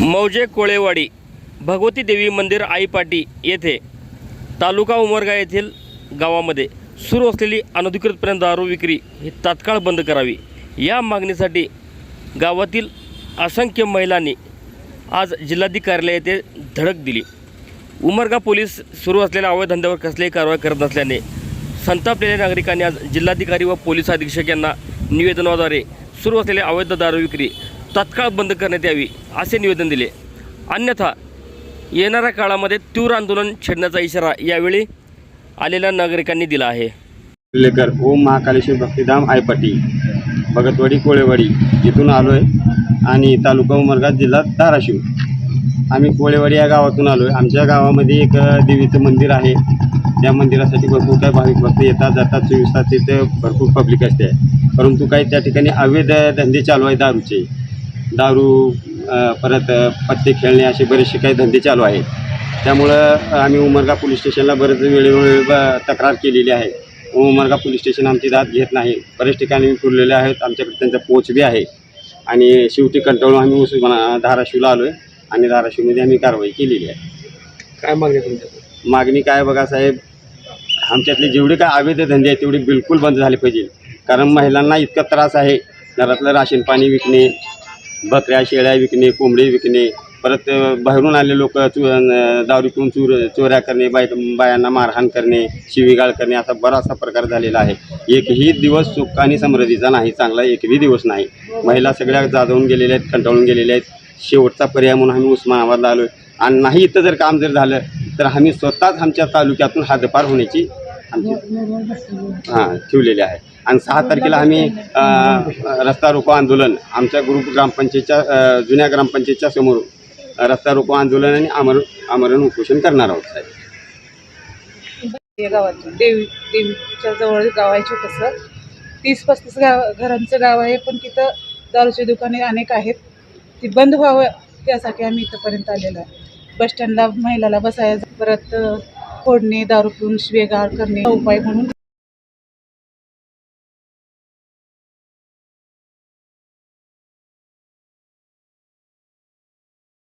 मौजे कोळेवाडी भगवती देवी मंदिर आईपाटी येथे तालुका उमरगा येथील गावामध्ये सुरू असलेली अनधिकृतपणे दारू विक्री ही तात्काळ बंद करावी. या मागणीसाठी गावातील असंख्य महिलांनी आज जिल्हाधिकारी येथे धडक दिली. उमरगा पोलीस सुरू असलेल्या अवैध धंद्यावर कसलीही कारवाई करत नसल्याने संतापलेल्या नागरिकांनी आज जिल्हाधिकारी व पोलीस अधीक्षक यांना निवेदनाद्वारे सुरू असलेल्या अवैध दारू विक्री तात्काळ बंद करण्यात यावी असे निवेदन दिले. अन्यथा येणाऱ्या काळामध्ये तीव्र आंदोलन छेडण्याचा इशारा यावेळी आलेल्या नागरिकांनी दिला आहे. लेकर ओम महाकालेश्वर भक्तिधाम आयपाटी भगतवाडी कोळेवाडी इथून आलो आहे आणि तालुका उमरगा जिल्हा धाराशिव. आम्ही कोळेवाडी या गावातून आलो आहे आमच्या गावामध्ये एक देवीचं मंदिर आहे. त्या मंदिरासाठी भरपूर काही भाविक भक्त येतात जातात चोवीस तास तिथे भरपूर पब्लिक असते. परंतु काही त्या ठिकाणी अवैध धंदे चालू आहे दारूचे. दारू परत पत्ते खेळणे असे बरेचसे काही धंदे चालू आहेत. त्यामुळं आम्ही उमरगा पोलीस स्टेशनला बरेच वेळोवेळी ब- तक्रार केलेली आहे. उमरगा पोलीस स्टेशन आमची दाद घेत नाही. बरेच ठिकाणी मी फिरलेले आहेत. आमच्याकडे त्यांचा पोच बी आहे. आणि शेवटी कंटाळून आम्ही उस्मा धाराशिवला आलो आहे आणि धाराशिवमध्ये आम्ही कारवाई केलेली आहे. काय मागणी तुमच्या मागणी काय बघा साहेब आमच्यातले जेवढे काय अवैध धंदे आहेत तेवढे बिलकुल बंद झाले पाहिजे. कारण महिलांना इतका त्रास आहे. घरातलं राशन पाणी विकणे बकऱ्या शेळ्या विकणे कोंबडे विकणे परत बाहेरून आले लोक चु दारू पिऊन चोर चोऱ्या करणे बाय बायांना मारहाण करणे शिवीगाळ करणे असा बराचसा प्रकार झालेला आहे. एकही दिवस सुख आणि समृद्धीचा नाही चांगला एकही दिवस नाही. महिला सगळ्या जाजवून गेलेल्या आहेत कंटाळून गेलेल्या आहेत. शेवटचा पर्याय म्हणून आम्ही उस्मानाबादला आलो आहे आणि नाही इथं जर काम जर झालं तर आम्ही स्वतःच आमच्या तालुक्यातून हद्दपार होण्याची हां ठेवलेली आहे. आणि सहा तारखेला आम्ही रस्ता रोको आंदोलन आमच्या ग्रुप ग्रामपंचायतच्या जुन्या ग्रामपंचायतच्या समोर रस्ता रोको आंदोलन आणि आमर आमरण उपोषण करणार आहोत साहेब. या गावातून देवी देवीच्या जवळ गाव आहे छोटंसं. तीस पस्तीस गाव घरांचं गाव आहे पण तिथं दारूची दुकाने अनेक आहेत. ती बंद व्हावं त्यासाठी आम्ही इथंपर्यंत आलेलो आहे. बसस्टँडला महिलाला बसायचं परत फोडणे दारू पिऊन शिवेगाळ करणे उपाय म्हणून